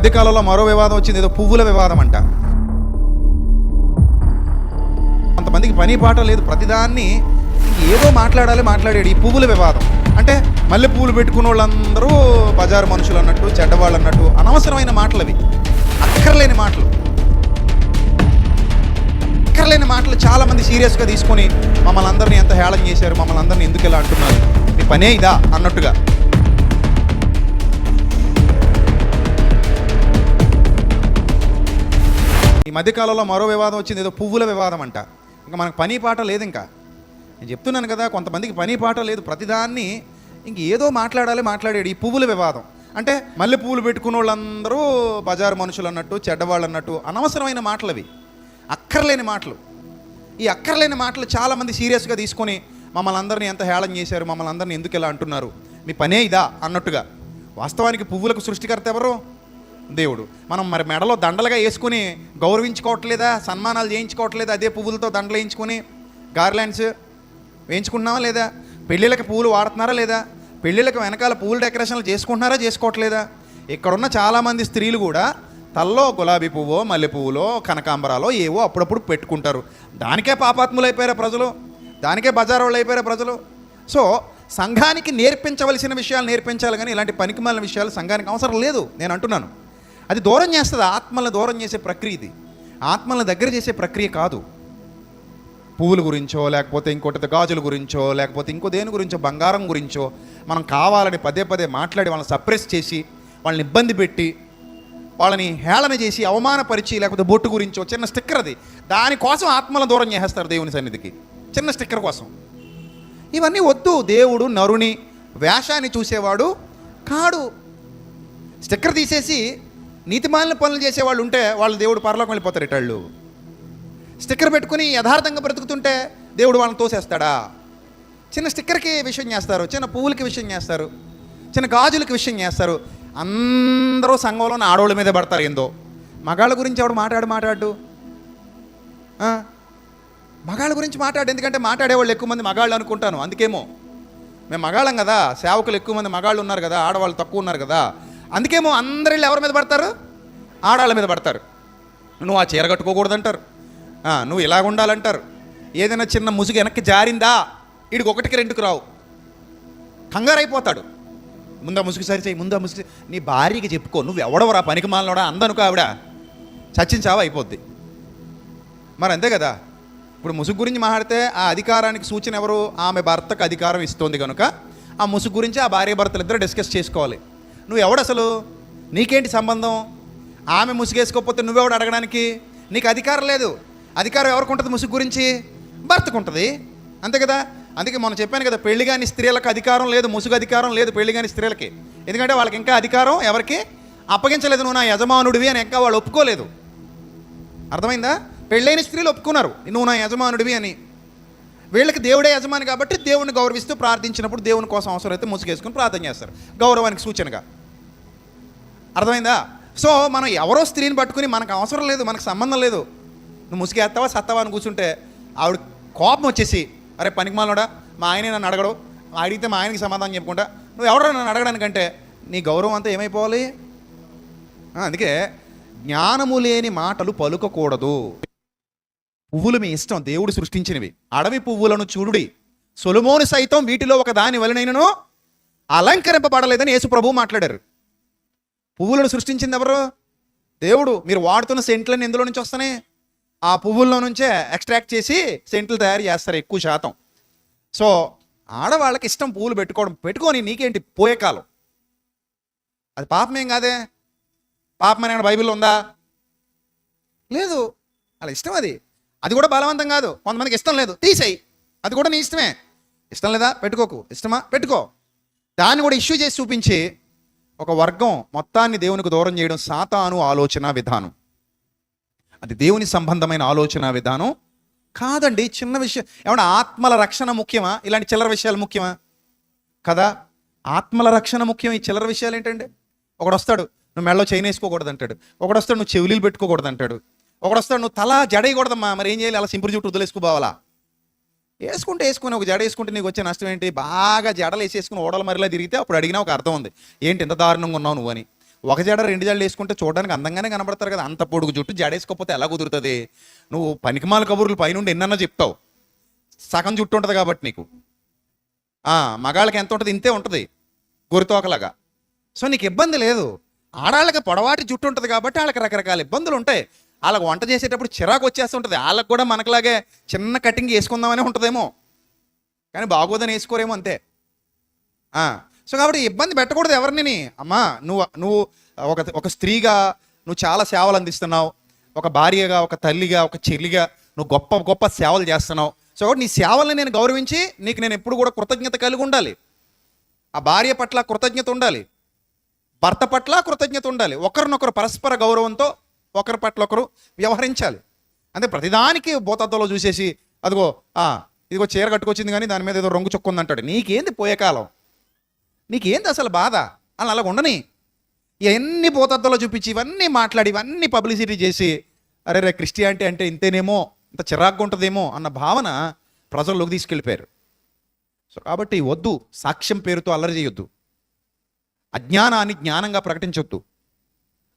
మధ్యకాలంలో మరో వివాదం వచ్చింది ఏదో పువ్వుల వివాదం అంట. కొంతమందికి పని పాట లేదు ప్రతిదాన్ని ఏదో మాట్లాడాలి మాట్లాడాడు ఈ పువ్వుల వివాదం. అంటే మల్లె పువ్వులు పెట్టుకున్న వాళ్ళందరూ బజారు మనుషులు అన్నట్టు చెడ్డవాళ్ళు అన్నట్టు అనవసరమైన మాటలు అవి. అక్కర్లేని మాటలు. అక్కర్లేని మాటలు చాలా మంది సీరియస్గా తీసుకొని మమ్మల్ని అందరినీ ఎంత హేళన చేశారు మమ్మల్ని అందరినీ ఎందుకు ఇలా అంటున్నారు? మీ పనే ఇదా అన్నట్టుగా. ఈ మధ్యకాలంలో మరో వివాదం వచ్చింది ఏదో పువ్వుల వివాదం అంట. ఇంకా మనకు పని పాట లేదు ఇంకా. నేను చెప్తున్నాను కదా కొంతమందికి పని పాట లేదు ప్రతిదాన్ని ఇంక ఏదో మాట్లాడాలి మాట్లాడాడు ఈ పువ్వుల వివాదం. అంటే మల్లె పువ్వులు పెట్టుకున్న వాళ్ళందరూ బజారు మనుషులు అన్నట్టు చెడ్డవాళ్ళు అన్నట్టు అనవసరమైన మాటలు అవి. అక్కర్లేని మాటలు. ఈ అక్కర్లేని మాటలు చాలామంది సీరియస్గా తీసుకొని మమ్మల్ని అందరినీ ఎంత హేళన చేశారు మమ్మల్ని అందరినీ ఎందుకు ఇలా అంటున్నారు? మీ పనే ఇదా అన్నట్టుగా. వాస్తవానికి పువ్వులకు సృష్టికర్త ఎవరు? దేవుడు. మనం మరి మెడలో దండలుగా వేసుకుని గౌరవించుకోవట్లేదా? సన్మానాలు చేయించుకోవట్లేదా? అదే పువ్వులతో దండలు వేయించుకొని గార్లాండ్స్ వేయించుకుంటున్నావా లేదా? పెళ్ళిళ్ళకి పువ్వులు వాడుతున్నారా లేదా? పెళ్ళిళ్ళకి వెనకాల పువ్వుల డెకరేషన్లు చేసుకుంటున్నారా చేసుకోవట్లేదా? ఇక్కడున్న చాలామంది స్త్రీలు కూడా తల్లో గులాబీ పువ్వు మల్లె పువ్వులో కనకాంబరాలో ఏవో అప్పుడప్పుడు పెట్టుకుంటారు. దానికే పాపాత్ములు అయిపోయారు ప్రజలు? దానికే బజార్ వాళ్ళు అయిపోయారు ప్రజలు? సో సంఘానికి నేర్పించవలసిన విషయాలు నేర్పించాలి కానీ ఇలాంటి పనికిమాలిన విషయాలు సంఘానికి అవసరం లేదు. నేను అంటున్నాను. అది దూరం చేస్తుంది ఆత్మలను దూరం చేసే ప్రక్రియ ఇది. ఆత్మలను దగ్గర చేసే ప్రక్రియ కాదు. పువ్వుల గురించో లేకపోతే ఇంకోటి గాజుల గురించో లేకపోతే ఇంకో దేని గురించో బంగారం గురించో మనం కావాలని పదే పదే మాట్లాడి వాళ్ళని సప్రెస్ చేసి వాళ్ళని ఇబ్బంది పెట్టి వాళ్ళని హేళన చేసి అవమానపరిచి లేకపోతే బొట్టు గురించో చిన్న స్టిక్కర్ అది. దానికోసం ఆత్మల దూరం చేసేస్తారు దేవుని సన్నిధికి. చిన్న స్టిక్కర్ కోసం. ఇవన్నీ వద్దు. దేవుడు నరుని వేషాన్ని చూసేవాడు కాడు. స్టిక్కర్ తీసేసి నీతిమాలిన పనులు చేసే వాళ్ళు ఉంటే వాళ్ళు దేవుడు పరలోకం వెళ్ళిపోతారు ఇటాళ్ళు స్టిక్కర్ పెట్టుకుని యథార్థంగా బ్రతుకుతుంటే దేవుడు వాళ్ళని తోసేస్తాడా? చిన్న స్టిక్కర్కి విషయం చేస్తారు చిన్న పువ్వులకి విషయం చేస్తారు చిన్న గాజులకి విషయం చేస్తారు. అందరూ సంఘంలో ఆడవాళ్ళ మీద పడతారు ఏందో. మగాళ్ళ గురించి ఆవిడ మాట్లాడు మాట్లాడు? మగాళ్ళ గురించి మాట్లాడు ఎందుకంటే మాట్లాడేవాళ్ళు ఎక్కువ మంది మగాళ్ళు అనుకుంటాను అందుకేమో. మేము మగాళ్ళం కదా సేవకులు ఎక్కువ మంది మగాళ్ళు ఉన్నారు కదా ఆడవాళ్ళు తక్కువ ఉన్నారు కదా అందుకేమో అందరు ఎవరి మీద పడతారు? ఆడవాళ్ళ మీద పడతారు. నువ్వు ఆ చీర కట్టుకోకూడదంటారు. నువ్వు ఇలాగ ఉండాలంటారు. ఏదైనా చిన్న ముసుగు వెనక్కి జారిందా? వీడికి ఒకటికి రెండుకు రావు. కంగారు అయిపోతాడు ముందా ముసుగు సరి చేయి ముందా ముసుగు నీ భార్యకి చెప్పుకో నువ్వు ఎవడవరా పనికి మాలనోడా అందనుకో ఆవిడ. చచ్చించావా? అయిపోద్ది. మరి అంతే కదా. ఇప్పుడు ముసుగు గురించి మాట్లాడితే ఆ అధికారానికి సూచన ఎవరు? ఆమె భర్తకు అధికారం ఇస్తోంది కనుక ఆ ముసుగు గురించి ఆ భార్య భర్తలు ఇద్దరు డిస్కస్ చేసుకోవాలి. నువ్వు ఎవడు అసలు నీకేంటి సంబంధం? ఆమె ముసుగేసుకోకపోతే నువ్వెవడు అడగడానికి? నీకు అధికారం లేదు. అధికారం ఎవరికి ఉంటుంది ముసుగు గురించి? భర్తకు ఉంటుంది అంతే కదా? అందుకే మనం చెప్పాను కదా పెళ్ళి కాని స్త్రీలకు అధికారం లేదు ముసుగు అధికారం లేదు పెళ్ళి కాని స్త్రీలకి. ఎందుకంటే వాళ్ళకి ఇంకా అధికారం ఎవరికి? అప్పగించలేదు నువ్వు నా యజమానుడివి అని ఇంకా వాళ్ళు ఒప్పుకోలేదు. అర్థమైందా? పెళ్ళైన స్త్రీలు ఒప్పుకున్నారు. నువ్వు నా యజమానుడివి అని. వీళ్ళకి దేవుడే యజమాని కాబట్టి దేవుని గౌరవిస్తూ ప్రార్థించినప్పుడు దేవుని కోసం అవసరమైతే ముసుగేసుకుని ప్రార్థన చేస్తారు. గౌరవానికి సూచనగా. అర్థమైందా? సో మనం ఎవరో స్త్రీని పట్టుకుని మనకు అవసరం లేదు మనకు సంబంధం లేదు. నువ్వు ముసుగేస్తావా సత్తావా అని కూర్చుంటే ఆవిడ కోపం వచ్చేసి అరే పనికిమాలనోడా మా ఆయనే నన్ను అడగడు. అడిగితే మా ఆయనకి సమాధానం చెప్పుకుంటా. నువ్వు ఎవరో నన్ను అడగడానికంటే నీ గౌరవం అంతా ఏమైపోవాలి? అందుకే జ్ఞానము లేని మాటలు పలుకకూడదు. పువ్వులు మీ ఇష్టం దేవుడు సృష్టించినవి. అడవి పువ్వులను చూడుడి. సొలుమోను సైతం వీటిలో ఒక దాని వలనైనను అలంకరింపబడలేదని యేసుప్రభు మాట్లాడారు. పువ్వులను సృష్టించింది ఎవరు? దేవుడు. మీరు వాడుతున్న సెంట్లను ఎందులో నుంచి వస్తున్నాయి? ఆ పువ్వుల్లో నుంచే ఎక్స్ట్రాక్ట్ చేసి సెంట్లు తయారు చేస్తారు ఎక్కువ శాతం. సో ఆడవాళ్ళకి ఇష్టం పువ్వులు పెట్టుకోవడం. పెట్టుకొని నీకేంటి? పోయే కాలం. అది పాపమేం కాదే? పాపం బైబిల్ ఉందా? లేదు. అలా ఇష్టం అది. అది కూడా బలవంతం కాదు. కొంతమందికి ఇష్టం లేదు. తీసేయి. అది కూడా నీ ఇష్టమే. ఇష్టం లేదా? పెట్టుకోకు. ఇష్టమా? పెట్టుకో. దాన్ని కూడా ఇష్యూ చేసి చూపించి ఒక వర్గం మొత్తాన్ని దేవునికి దూరం చేయడం సాతాను ఆలోచన విధానం. అది దేవుని సంబంధమైన ఆలోచన విధానం. కాదండి చిన్న విషయం. ఏమన్నా ఆత్మల రక్షణ ముఖ్యమా? ఇలాంటి చిల్లర విషయాలు ముఖ్యమా? కదా? ఆత్మల రక్షణ ముఖ్యం ఈ చిల్లర విషయాలు ఏంటండి? ఒకడు వస్తాడు నువ్వు మెడలో చైన్ వేసుకోకూడదు అంటాడు. ఒకడు వస్తాడు నువ్వు చెవులీలు పెట్టుకోకూడదు అంటాడు. ఒకడు వస్తాడు నువ్వు తల జడేయకూడదమ్మా మరి ఏం చేయాలి? అలా సింపుల్ చుట్టూ వదిలేసుకోవాలా వేసుకుంటే వేసుకుని ఒక జడ వేసుకుంటే నీకు వచ్చే నష్టం ఏంటి? బాగా జడలు వేసేసుకుని ఓడల మరిలా తిరిగితే అప్పుడు అడిగినా ఒక అర్థం ఉంది. ఏంటి ఇంత దారుణంగా ఉన్నావు నువ్వు అని. ఒక జడ రెండు జడలు వేసుకుంటే చూడడానికి అందంగానే కనబడతారు కదా. అంత పొడుగు జుట్టు జడేసుకోకపోతే ఎలా కుదురుతుంది? నువ్వు పనికిమాల కబుర్లు పైనుండి ఎన్నన్నా చెప్తావు. సగం జుట్టు ఉంటుంది కాబట్టి నీకు. మగాళ్ళకి ఎంత ఉంటుంది? ఇంతే ఉంటుంది. గురితోకలాగా. సో నీకు ఇబ్బంది లేదు. ఆడాళ్ళకి పొడవాటి జుట్టు ఉంటుంది కాబట్టి వాళ్ళకి రకరకాల ఇబ్బందులు ఉంటాయి. వాళ్ళకి వంట చేసేటప్పుడు చిరాకు వచ్చేస్తుంటుంది. వాళ్ళకి కూడా మనకులాగే చిన్న కటింగ్ వేసుకుందామనే ఉంటుందేమో. కానీ బాగోదని వేసుకోరేమో అంతే. సో కాబట్టి ఇబ్బంది పెట్టకూడదు ఎవరిని అమ్మా నువ్వు నువ్వు ఒక ఒక స్త్రీగా నువ్వు చాలా సేవలు అందిస్తున్నావు. ఒక భార్యగా ఒక తల్లిగా ఒక చెల్లిగా నువ్వు గొప్ప గొప్ప సేవలు చేస్తున్నావు. సో కాబట్టి నీ సేవల్ని నేను గౌరవించి నీకు నేను ఎప్పుడు కూడా కృతజ్ఞత కలిగి ఉండాలి. ఆ భార్య పట్ల కృతజ్ఞత ఉండాలి. భర్త పట్ల కృతజ్ఞత ఉండాలి. ఒకరినొకరు పరస్పర గౌరవంతో ఒకరి పట్ల ఒకరు వ్యవహరించాలి. అంటే ప్రతిదానికి భూతత్వంలో చూసేసి అదిగో ఇదిగో చీర కట్టుకొచ్చింది కానీ దాని మీద ఏదో రంగు చొక్కు అంటాడు. నీకేంది పోయే కాలం? నీకేంది అసలు బాధ? అలా అలాగ ఉండని. ఇవన్నీ భూతత్వంలో చూపించి ఇవన్నీ మాట్లాడి ఇవన్నీ పబ్లిసిటీ చేసి అరే రే క్రిస్టియానిటీ అంటే ఇంతేనేమో ఇంత చిరాగ్గా ఉంటుందేమో అన్న భావన ప్రజల్లోకి తీసుకెళ్ళిపోయారు. సో కాబట్టి వద్దు సాక్ష్యం పేరుతో అల్లరి చేయొద్దు. అజ్ఞానాన్ని జ్ఞానంగా ప్రకటించొద్దు.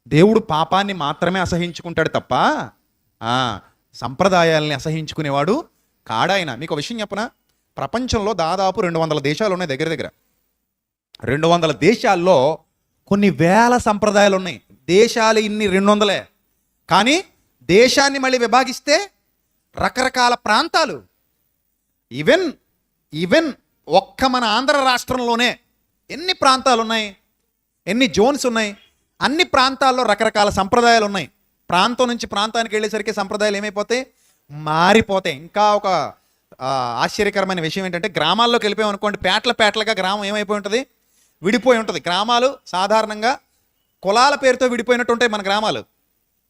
దేవుడు పాపాన్ని మాత్రమే అసహించుకుంటాడు తప్ప సంప్రదాయాల్ని అసహించుకునేవాడు కాడాయన. మీకు ఒక విషయం చెప్పనా? ప్రపంచంలో దాదాపు రెండు వందల దేశాలు ఉన్నాయి దగ్గర దగ్గర. రెండు వందల దేశాల్లో కొన్ని వేల సంప్రదాయాలు ఉన్నాయి. దేశాలు ఇన్ని రెండు వందలే. కానీ దేశాన్ని మళ్ళీ విభాగిస్తే రకరకాల ప్రాంతాలు. ఈవెన్ ఈవెన్ ఒక్క మన ఆంధ్ర రాష్ట్రంలోనే ఎన్ని ప్రాంతాలు ఉన్నాయి? ఎన్ని జోన్స్ ఉన్నాయి? అన్ని ప్రాంతాల్లో రకరకాల సంప్రదాయాలు ఉన్నాయి. ప్రాంతం నుంచి ప్రాంతానికి వెళ్ళేసరికి సంప్రదాయాలు ఏమైపోతాయి మారిపోతాయి. ఇంకా ఒక ఆశ్చర్యకరమైన విషయం ఏంటంటే గ్రామాల్లోకి వెళ్ళిపోయామనుకోండి అనుకోండి పేటలుగా గ్రామం ఏమైపోయి ఉంటుంది? విడిపోయి ఉంటుంది. గ్రామాలు సాధారణంగా కులాల పేరుతో విడిపోయినట్టు ఉంటాయి మన గ్రామాలు.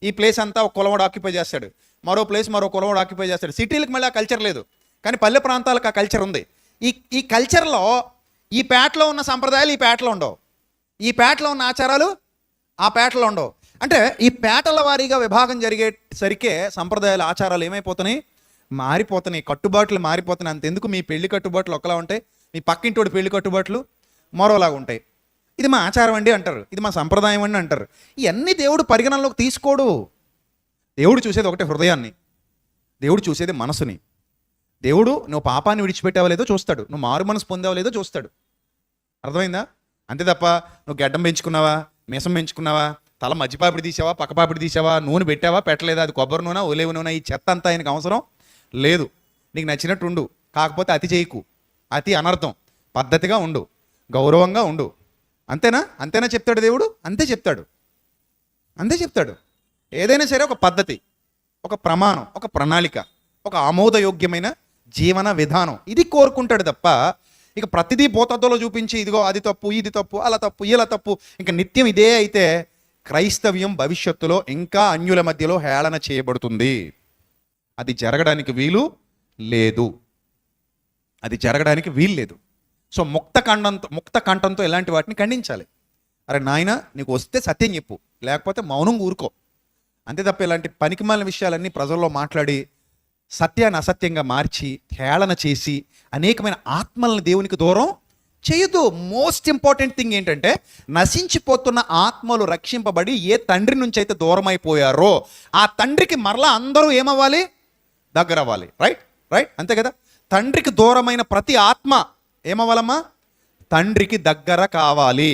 ఈ ప్లేస్ అంతా ఒక కులవాడు ఆక్యుపై చేస్తాడు. మరో ప్లేస్ మరో కులవాడు ఆక్యుపై చేస్తాడు. సిటీలకు మళ్ళీ ఆ కల్చర్ లేదు. కానీ పల్లె ప్రాంతాలకు ఆ కల్చర్ ఉంది. ఈ ఈ కల్చర్లో ఈ పేటలో ఉన్న సంప్రదాయాలు ఈ పేటలో ఉండవు. ఈ పేటలో ఉన్న ఆచారాలు ఆ పేటలు ఉండవు. అంటే ఈ పేటల వారీగా విభాగం జరిగేసరికే సంప్రదాయాలు ఆచారాలు ఏమైపోతున్నాయి? మారిపోతున్నాయి. కట్టుబాట్లు మారిపోతున్నాయి. అంతెందుకు? మీ పెళ్ళి కట్టుబాట్లు ఒకలా ఉంటాయి. మీ పక్కింటోడి పెళ్ళి కట్టుబాట్లు మరోలాగా ఉంటాయి. ఇది మా ఆచారం అండి అంటారు. ఇది మా సంప్రదాయం అండి అంటారు. ఇవన్నీ దేవుడు పరిగణనలోకి తీసుకోడు. దేవుడు చూసేది ఒకటే హృదయాన్ని. దేవుడు చూసేది మనసుని. దేవుడు నువ్వు పాపాన్ని విడిచిపెట్టావో లేదో చూస్తాడు. నువ్వు మారు మనసు పొందావో లేదో చూస్తాడు. అర్థమైందా? అంతే తప్ప నువ్వు గడ్డం పెంచుకున్నావా? మీసం పెంచుకున్నావా? తల మధ్యపాపిడి తీసావా పక్కపాపిడి తీసావా నూనె పెట్టావా? పెట్టలేదా? అది కొబ్బరి నూనె ఒలేవు నూనె ఈ చెత్త అంతా ఆయనకు అవసరం లేదు. నీకు నచ్చినట్టు ఉండు. కాకపోతే అతి చేయకు. అతి అనర్థం. పద్ధతిగా ఉండు. గౌరవంగా ఉండు. అంతేనా? అంతేనా చెప్తాడు దేవుడు? అంతే చెప్తాడు. అంతే చెప్తాడు. ఏదైనా సరే ఒక పద్ధతి ఒక ప్రమాణం ఒక ప్రణాళిక ఒక ఆమోదయోగ్యమైన జీవన విధానం. ఇది కోరుకుంటాడు తప్ప ఇక ప్రతిదీ పోతద్దులో చూపించి ఇదిగో అది తప్పు ఇది తప్పు అలా తప్పు ఇలా తప్పు. ఇంకా నిత్యం ఇదే అయితే క్రైస్తవ్యం భవిష్యత్తులో ఇంకా అన్యుల మధ్యలో హేళన చేయబడుతుంది. అది జరగడానికి వీలు లేదు. అది జరగడానికి వీలు లేదు. సో ముక్త ఖండంతో ముక్త కంఠంతో ఇలాంటి వాటిని ఖండించాలి. అరే నాయన నీకు వస్తే సత్యం చెప్పు లేకపోతే మౌనం ఊరుకో. అంతే తప్ప ఇలాంటి పనికిమాలిన విషయాలన్నీ ప్రజల్లో మాట్లాడి సత్యాన్ని అసత్యంగా మార్చి హేళన చేసి అనేకమైన ఆత్మలను దేవునికి దూరం చేయదు. మోస్ట్ ఇంపార్టెంట్ థింగ్ ఏంటంటే నశించిపోతున్న ఆత్మలు రక్షింపబడి ఏ తండ్రి నుంచి అయితే దూరం అయిపోయారో ఆ తండ్రికి మరలా అందరూ ఏమవ్వాలి? దగ్గర అవ్వాలి రైట్ రైట్ అంతే కదా? తండ్రికి దూరమైన ప్రతి ఆత్మ ఏమవ్వాలమ్మా? తండ్రికి దగ్గర కావాలి.